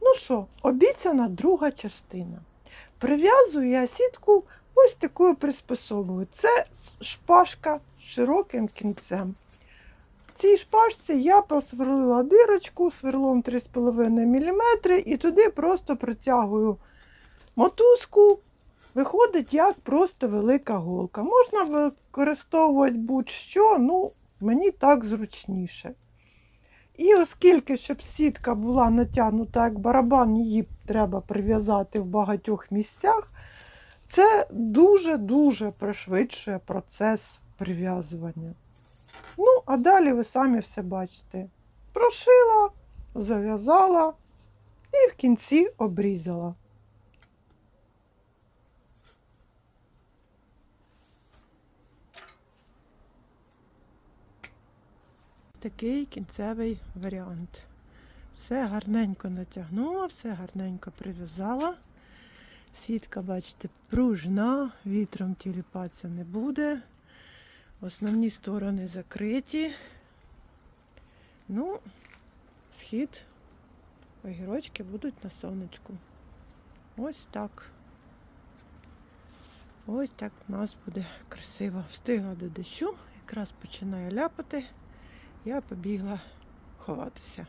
Ну що, обіцяна друга частина. Прив'язую я сітку ось такою приспособою. Це шпажка з широким кінцем. В цій шпажці я просверлила дирочку сверлом 3,5 мм і туди просто протягую мотузку. Виходить як просто велика голка. Можна використовувати будь-що, ну, мені так зручніше. І оскільки, щоб сітка була натягнута як барабан, її треба прив'язати в багатьох місцях, це дуже-дуже пришвидшує процес прив'язування. Ну, а далі ви самі все бачите. Прошила, зав'язала і в кінці обрізала. Такий кінцевий варіант. Все гарненько натягнула, все гарненько прив'язала. Сітка, бачите, пружна, вітром тіліпатися не буде. Основні сторони закриті. Ну, схід, огірочки будуть на сонечку. Ось так. Ось так у нас буде красиво. Встигла до дощу, якраз починає ляпати. Я побігла ховатися.